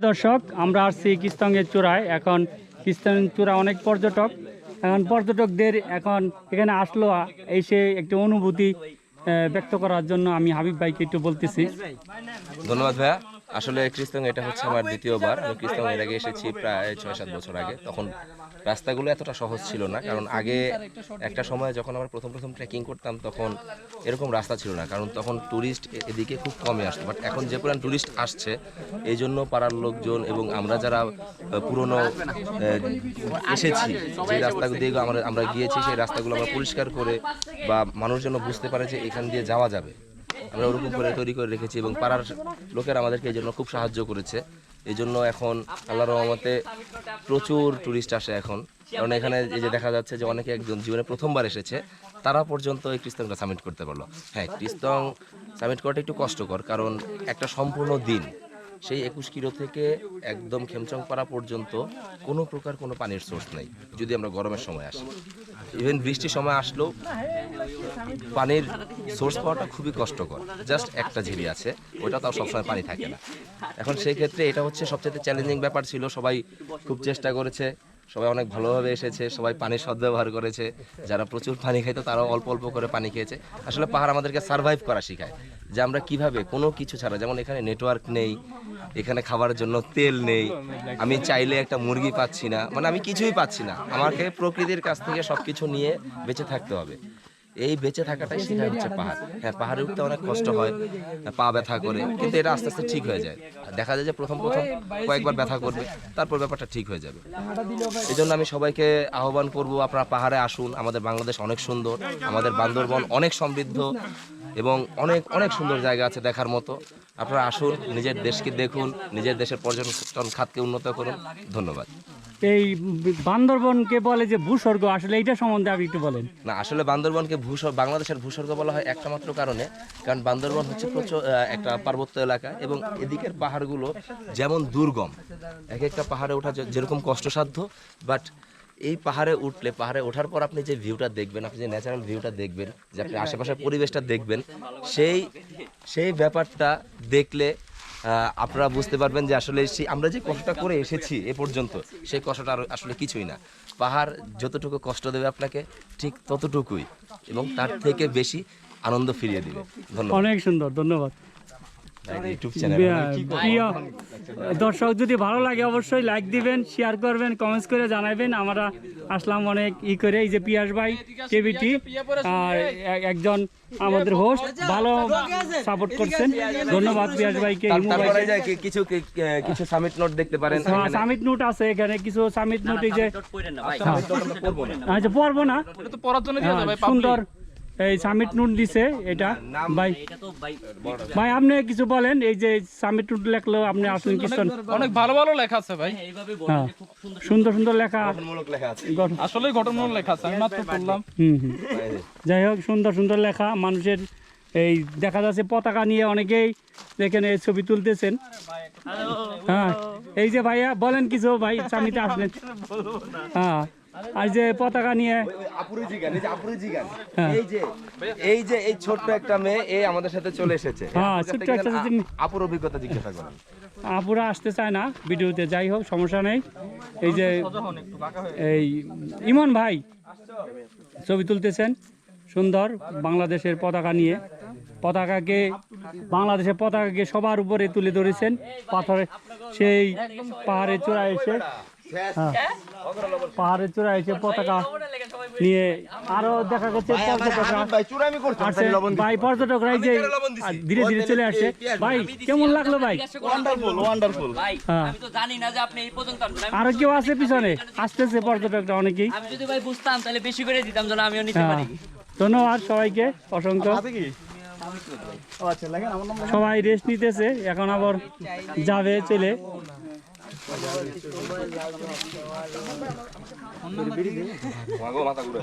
দর্শক, আমরা আসছি কিস্তঙ্গের চূড়ায়। এখন কিস্তঙ্গ চূড়া অনেক পর্যটক। এখন পর্যটকদের এখন এখানে আসলো এসে একটি অনুভূতি ব্যক্ত করার জন্য আমি হাবিব ভাইকে একটু বলতেছি। ধন্যবাদ ভাইয়া। আসলে ক্রিস্তং এটা হচ্ছে আমার দ্বিতীয়বার আমি ক্রিস্তং এর আগে এসেছি প্রায় ছয় সাত বছর আগে। তখন রাস্তাগুলো এতটা সহজ ছিল না, কারণ আগে একটা সময় যখন আমরা প্রথম প্রথম ট্রেকিং করতাম তখন এরকম রাস্তা ছিল না, কারণ তখন ট্যুরিস্ট এদিকে খুব কমই আসতো। বাট এখন যে পরিমাণ ট্যুরিস্ট আসছে এই জন্য পাড়ার লোকজন এবং আমরা যারা পুরনো এসেছি, যে রাস্তাগুলো দিয়ে আমরা আমরা গিয়েছি, সেই রাস্তাগুলো আমরা পরিষ্কার করে বা মানুষ যেন বুঝতে পারে যে এখান দিয়ে যাওয়া যাবে। আমরা ওরকম করে তৈরি করে রেখেছি এবং পাড়ার লোকেরা আমাদেরকে এই জন্য খুব সাহায্য করেছে। এই জন্য এখন আল্লাহ রহমতে প্রচুর টুরিস্ট আসে এখন। কারণ এখানে এই যে দেখা যাচ্ছে যে অনেকে একজন জীবনে প্রথমবার এসেছে, তারা পর্যন্ত এই ক্রিস্তংটা সাবমিট করতে পারল। হ্যাঁ ক্রিস্তং সাবমিট করাটা একটু কষ্টকর, কারণ একটা সম্পূর্ণ দিন। সেই একুশ কিলো থেকে একদম খেমচংপাড়া পর্যন্ত কোনো প্রকার কোনো পানির সোর্স নেই, যদি আমরা গরমের সময় আসি। ইভেন বৃষ্টির সময় আসলেও পানির সোর্স পাওয়াটা খুবই কষ্টকর। জাস্ট একটা ঝিরি আছে, ওটা তাও সবসময় পানি থাকে না। এখন সেই ক্ষেত্রে এটা হচ্ছে সবচেয়ে চ্যালেঞ্জিং ব্যাপার ছিল, সবাই খুব চেষ্টা করেছে। সবাই অনেক ভালোভাবে এসেছে, সবাই পানির সদ্ব্যবহার করেছে। যারা প্রচুর পানি খাইতো তারাও অল্প অল্প করে পানি খেয়েছে। আসলে পাহাড় আমাদেরকে সার্ভাইভ করা শেখায় যে আমরা কীভাবে কোনো কিছু ছাড়া, যেমন এখানে নেটওয়ার্ক নেই, এখানে খাবার জন্য তেল নেই, আমি চাইলে একটা মুরগি পাচ্ছি না মানে আমি কিছুই পাচ্ছি না। আমাকে প্রকৃতির কাছ থেকে সব কিছু নিয়ে বেঁচে থাকতে হবে। এই বেঁচে থাকাটাই শেখায় হচ্ছে পাহাড়। হ্যাঁ পাহাড়ে উঠতে অনেক কষ্ট হয় পা ব্যথা করে কিন্তু এটা আস্তে আস্তে ঠিক হয়ে যায়। আর দেখা যায় যে প্রথম প্রথম কয়েকবার ব্যথা করবে তারপর ব্যাপারটা ঠিক হয়ে যাবে। এই জন্য আমি সবাইকে আহ্বান করব আপনারা পাহাড়ে আসুন আমাদের বাংলাদেশ অনেক সুন্দর আমাদের বান্দরবন অনেক সমৃদ্ধ এবং অনেক অনেক সুন্দর জায়গা আছে দেখার মতো। আপনারা আসুন নিজের দেশকে দেখুন নিজের দেশের পর্যটন খাতকে উন্নত করুন। ধন্যবাদ। এই বান্দরবনকে বলে যে ভূস্বর্গ, আসলে এইটা সম্বন্ধে আপনি একটু বলেন। না, আসলে বান্দরবনকে ভূস্বর্গ, বাংলাদেশের ভূস্বর্গ বলা হয় একটা কারণে। কারণ বান্দরবন হচ্ছে প্রচুর একটা পার্বত্য এলাকা এবং এদিকের পাহাড়গুলো যেমন দুর্গম। এক একটা পাহাড়ে ওঠা যেরকম কষ্টসাধ্য, বাট এই পাহাড়ে উঠলে, পাহাড়ে ওঠার পর আপনি যে ভিউটা দেখবেন, আপনি যে ন্যাচারাল ভিউটা দেখবেন, যে আপনি আশেপাশের পরিবেশটা দেখবেন, সেই সেই ব্যাপারটা দেখলে আপনারা বুঝতে পারবেন যে আসলে সেই আমরা যে কষ্টটা করে এসেছি এ পর্যন্ত, সেই কষ্টটা আর আসলে কিছুই না। পাহাড় যতটুকু কষ্ট দেবে আপনাকে, ঠিক ততটুকুই এবং তার থেকে বেশি আনন্দ ফিরিয়ে দিবে। ধন্যবাদ। অনেক সুন্দর, ধন্যবাদ। প্রিয় দর্শক যদি ভালো লাগে অবশ্যই লাইক দিবেন শেয়ার করবেন কমেন্টস করে জানাবেন। আমরা আসলাম অনেক ই করে এই যে পিয়াস ভাই কেবিটি আর একজন আমাদের হোস্ট ভালো সাপোর্ট করছেন। ধন্যবাদ পিয়াস ভাইকে কিছু কিছু সামিট নোট দেখতে পারেন হ্যাঁ সামিট নোট আছে এখানে কিছু সামিট নোট এই যে করব আচ্ছা পড়ব না। এটা তো পড়ার জন্য দিয়ে হ্যাঁ, যাবে সুন্দর। এই সামিট নোট দিছে এটা। ভাই ভাই আপনি কিছু বলেন এই যে সামিট নোট লেখলো আপনি আসুন কিছু অনেক ভালো ভালো লেখা আছে ভাই। হ্যাঁ সুন্দর সুন্দর লেখা আসলে ঘটনামূলক লেখা আছে। আমি মাত্র পড়লাম হুম হুম। যাই হোক সুন্দর সুন্দর লেখা মানুষের এই দেখা যাচ্ছে পতাকা নিয়ে অনেকেই এখানে ছবি তুলতেছেন। হ্যাঁ এই যে ভাইয়া বলেন কিছু ভাই স্বামীতে আসলেন। হ্যাঁ। আর যে পতাকা নিয়ে এই যে হ্যাঁ। এই যে এই ছোট্ট একটা মেয়ে এই আমাদের সাথে চলে এসেছে। হ্যাঁ, আপুর ছোট্ট একটা অভিজ্ঞতা জিজ্ঞাসা করেন। আপুরা আসতে চায় না ভিডিওতে যাই হোক সমস্যা নেই। এই যে এই ইমন ভাই ছবি তুলতেছেন সুন্দর বাংলাদেশের পতাকা নিয়ে। পতাকাকে বাংলাদেশের পতাকাকে সবার উপরে তুলে ধরেছেন। পাথরে সেই পাহাড়ের চূড়ায় এসে পাহাড়ের চূড়ায় এসে পতাকা নিয়ে আরও দেখা যাচ্ছে ভাই পর্যটকরা। যে ধীরে ধীরে চলে আসছে ভাই কেমন লাগল ভাই? ওয়ান্ডারফুল ওয়ান্ডারফুল ভাই হ্যাঁ। আমি তো জানি না যে আপনি এই পর্যন্ত আসবেন। আমি- আরও কেউ আছে পিছনে? আসতেছে পর্যটকরা অনেকেই। আমি যদি ভাই বুঝতাম তাহলে বেশি করে দিতাম যেন আমিও নিতে হ্যাঁ। পারি। ধন্যবাদ সবাইকে অসংখ্য। সবাই রেস্ট নিতেছে এখন আবার যাবে চলে। মাথা ঘুরে।